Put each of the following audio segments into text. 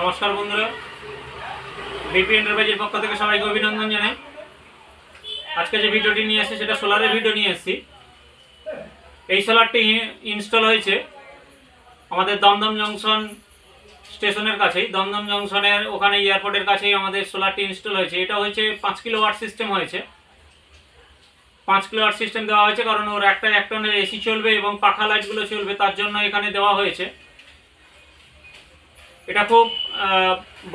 নমস্কার বন্ধুরা। বিপি এন্টারপ্রাইজের পক্ষ থেকে সবাইকে অভিনন্দন জানাই। আজকে যে ভিডিওটি নিয়ে এসেছি সেটা সোলারের ভিডিও নিয়ে এসেছি এই সোলারটি ইনস্টল হয়েছে আমাদের দমদম জংশন স্টেশনের কাছেই। দমদম জংশনের ওখানে এয়ারপোর্টের কাছেই আমাদের সোলারটি ইনস্টল হয়েছে। এটা হয়েছে পাঁচ কিলো ওয়াট সিস্টেম হয়েছে। পাঁচ কিলো ওয়াট সিস্টেম দেওয়া হয়েছে কারণ ওর একটা এক টনের এসি চলবে এবং পাখা লাইটগুলো চলবে, তার জন্য এখানে দেওয়া হয়েছে। এটা খুব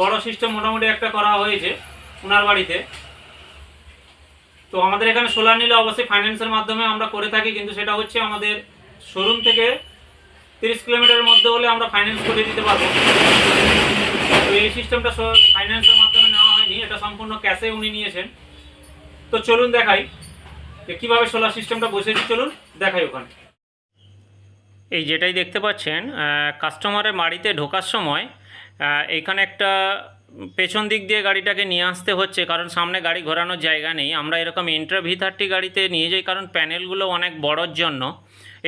বড় সিস্টেম মোটামুটি একটা করা হয়েছে ওনার বাড়িতে। তো আমাদের এখানে সোলার নিলে অবশ্যই ফাইন্যান্সের মাধ্যমে আমরা করে থাকি, কিন্তু সেটা হচ্ছে আমাদের শোরুম থেকে তিরিশ কিলোমিটারের মধ্যে হলে আমরা ফাইন্যান্স করে দিতে পারব। তো এই সিস্টেমটা ফাইন্যান্সের মাধ্যমে নেওয়া হয়নি, এটা সম্পূর্ণ ক্যাশে উনি নিয়েছেন। তো চলুন দেখাই যে কীভাবে সোলার সিস্টেমটা বসেছি চলুন দেখাই ওখানে। এই যেটাই দেখতে পাচ্ছেন কাস্টমারের বাড়িতে ঢোকার সময় এখানে একটা পেছন দিক দিয়ে গাড়িটাকে নিয়ে আসতে হচ্ছে, কারণ সামনে গাড়ি ঘোরানোর জায়গা নেই। আমরা এরকম ইন্টার ভি থার্টি গাড়িতে নিয়ে যাই, কারণ প্যানেলগুলো অনেক বড়োর জন্য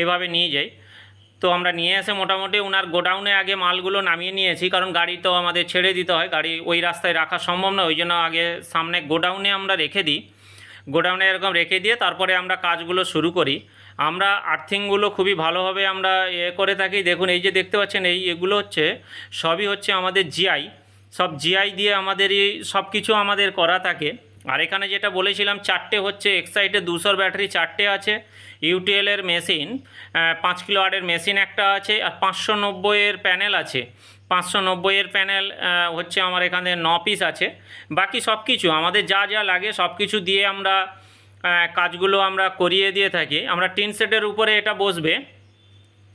এভাবে নিয়ে যাই। তো আমরা নিয়ে এসে মোটামুটি ওনার গোডাউনে আগে মালগুলো নামিয়ে নিয়েছি, কারণ গাড়ি তো আমাদের ছেড়ে দিতে হয়, গাড়ি ওই রাস্তায় রাখা সম্ভব না ওই জন্য আগে সামনে গোডাউনে আমরা রেখে দিই। গোডাউনে এরকম রেখে দিয়ে তারপরে আমরা কাজগুলো শুরু করি। আমরা আর্থিংগুলো খুবই ভালোভাবে আমরা এ করে থাকি। দেখুন, এই যে দেখতে পাচ্ছেন, এই এগুলো হচ্ছে, সবই হচ্ছে আমাদের জিআই সব জিআই দিয়ে আমাদের এই সব কিছু আমাদের করা থাকে। আর এখানে যেটা বলেছিলাম, চারটে হচ্ছে এক্সাইটে দুশোর ব্যাটারি চারটে আছে। ইউটিএলের মেশিন পাঁচ কিলো আটের মেশিন একটা আছে, আর পাঁচশো নব্বইয়ের প্যানেল আছে। পাঁচশো নব্বইয়ের প্যানেল হচ্ছে আমার এখানে ন পিস আছে। বাকি সব কিছু, আমাদের যা যা লাগে সব কিছু দিয়ে আমরা কাজগুলো আমরা করিয়ে দিয়ে থাকি। আমরা টিন সেটের উপরে এটা বসবে।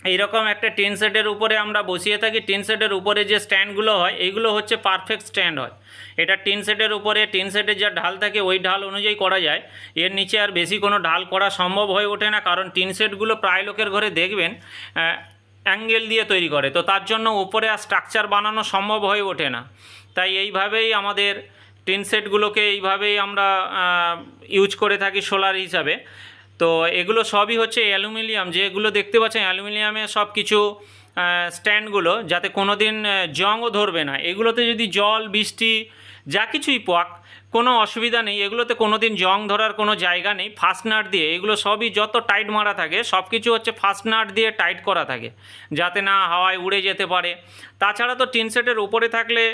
এইরকম একটা টিন সেটের উপরে আমরা বসিয়ে থাকি। টিন সেটের উপরে যে স্ট্যান্ডগুলো হয়, এইগুলো হচ্ছে পারফেক্ট স্ট্যান্ড হয়। এটা টিন সেটের উপরে, টিন সেটের যা ঢাল থাকে, ওই ঢাল অনুযায়ী করা যায়। এর নিচে আর বেশি কোনো ঢাল করা সম্ভব হয়ে ওঠে না, কারণ টিন সেটগুলো প্রায় লোকের ঘরে দেখবেন অ্যাঙ্গেল দিয়ে তৈরি করে। তো তার জন্য উপরে আর স্ট্রাকচার বানানো সম্ভব হয়ে ওঠে না। তাই এইভাবেই আমাদের টিন সেটগুলোকে এইভাবেই আমরা ইউজ করে থাকি সোলার হিসাবে। তো এগুলো সবই হচ্ছে অ্যালুমিনিয়াম যেগুলো দেখতে পাচ্ছেন অ্যালুমিনিয়ামে সব কিছু স্ট্যান্ডগুলো যাতে কোনো দিন জংও ধরবে না। এগুলোতে যদি জল, বৃষ্টি, যা কিছুই পাক, কোনো অসুবিধা নেই, এগুলোতে কোনো দিন জং ধরার কোনো জায়গা নেই ফাস্ট নাট দিয়ে। এগুলো সবই যত টাইট মারা থাকে, সব কিছু হচ্ছে ফাস্ট নাট দিয়ে টাইট করা থাকে, যাতে না হাওয়ায় উড়ে যেতে পারে। তাছাড়া তো টিন সেটের উপরে থাকলে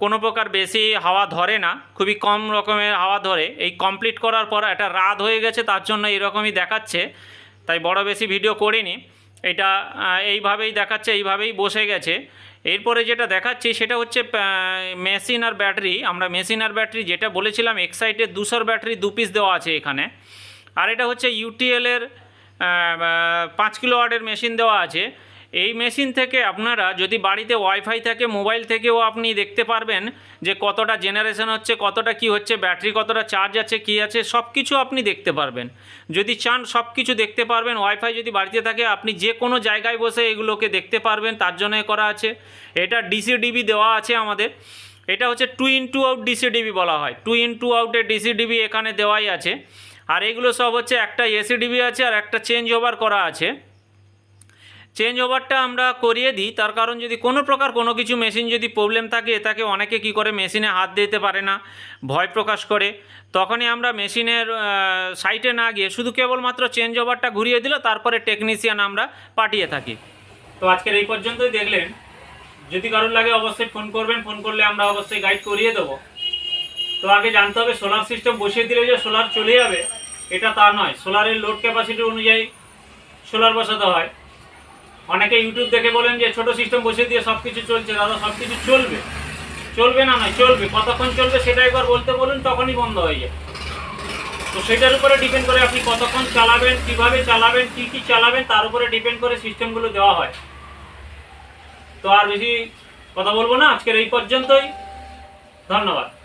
কোনো প্রকার বেশি হাওয়া ধরে না, খুবই কম রকমের হাওয়া ধরে। এই কমপ্লিট করার পর একটা রাত হয়ে গেছে, তার জন্য এরকমই দেখাচ্ছে। তাই বড় বেশি ভিডিও করিনি। এটা এইভাবেই দেখাচ্ছে, এইভাবেই বসে গেছে। এরপরে যেটা দেখাচ্ছি, সেটা হচ্ছে মেশিন আর ব্যাটারি আমরা মেশিন আর ব্যাটারি যেটা বলেছিলাম এক্সাইটের দুশোর ব্যাটারি দু পিস দেওয়া আছে এখানে। আর এটা হচ্ছে ইউটিএলের পাঁচ কিলো ওয়াটের মেশিন দেওয়া আছে। এই মেশিন থেকে আপনারা যদি বাড়িতে ওয়াইফাই থাকে, মোবাইল থেকেও আপনি দেখতে পারবেন যে কতটা জেনারেশন হচ্ছে, কতটা কি হচ্ছে, ব্যাটারি কতটা চার্জ আছে, কি আছে সব কিছু আপনি দেখতে পারবেন। যদি চান সব কিছু দেখতে পারবেন, ওয়াইফাই যদি বাড়িতে থাকে, আপনি যে কোনো জায়গায় বসে এগুলোকে দেখতে পারবেন, তার জন্য করা আছে। এটা ডিসি ডিবি দেওয়া আছে আমাদের। এটা হচ্ছে two in two out DC DB বলা হয়। টু ইন টু আউটের ডিসি ডিবি এখানে দেওয়াই আছে। আর এগুলো সব হচ্ছে একটা এসি ডিবি আছে আর একটা চেঞ্জ ওভার করা আছে। চেঞ্জ ওভারটা আমরা করিয়ে দিই, তার কারণ যদি কোনো প্রকার কোনো কিছু মেশিন যদি প্রবলেম থাকে, তাকে অনেকে কি করে মেশিনে হাত দিতে পারে না, ভয় প্রকাশ করে। তখনই আমরা মেশিনের সাইটে না গিয়ে শুধু কেবলমাত্র চেঞ্জ ওভারটা ঘুরিয়ে দিল তারপরে টেকনিশিয়ান আমরা পাঠিয়ে থাকি। তো আজকের এই পর্যন্তই দেখলেন। যদি কারোর লাগে অবশ্যই ফোন করবেন ফোন করলে আমরা অবশ্যই গাইড করিয়ে দেবো। তো আগে জানতে হবে সোলার সিস্টেম বসিয়ে দিলে যে সোলার চলে যাবে, এটা তা নয়। সোলারের লোড ক্যাপাসিটি অনুযায়ী সোলার বসাতে হয়। অনেকে ইউটিউব দেখে বলেন যে ছোট সিস্টেম বসিয়ে দিয়ে সব কিছু চলছে। দাদা সব কিছু চলবে? চলবে না নয় চলবে। কতক্ষণ চলবে সেটা একবার বলতে বলুন, তখনই বন্ধ হয়ে যায় তো সেটার উপরে ডিপেন্ড করে আপনি কতক্ষণ চালাবেন, কীভাবে চালাবেন, কি কি চালাবেন, তার উপরে ডিপেন্ড করে সিস্টেমগুলো দেওয়া হয়। তো আর বেশি কথা বলব না। আজকের এই পর্যন্তই। ধন্যবাদ।